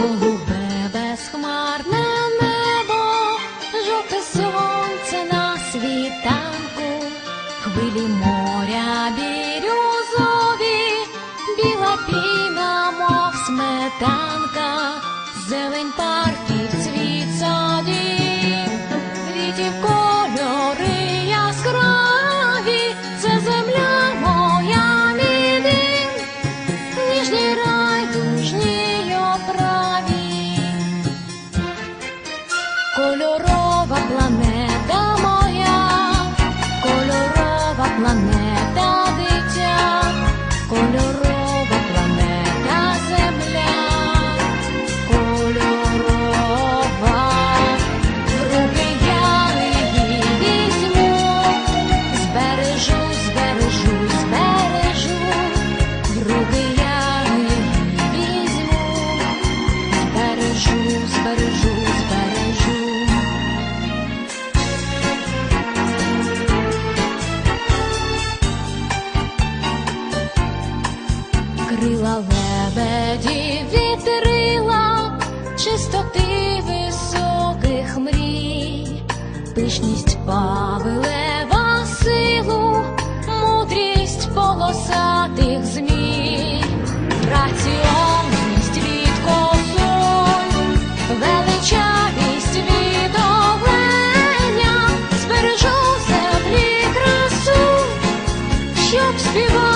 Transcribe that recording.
голубе безхмарне небо, жовте сонце на світанку, хвилі моря бірюзові, біла піна, мов сметанка. крила лебеді вітрила, чистоти високих мрій, пишність павелева силу, мудрість полосатих змій, раціонність від косуль, величавість від оленя, збережу землі красу, щоб співати.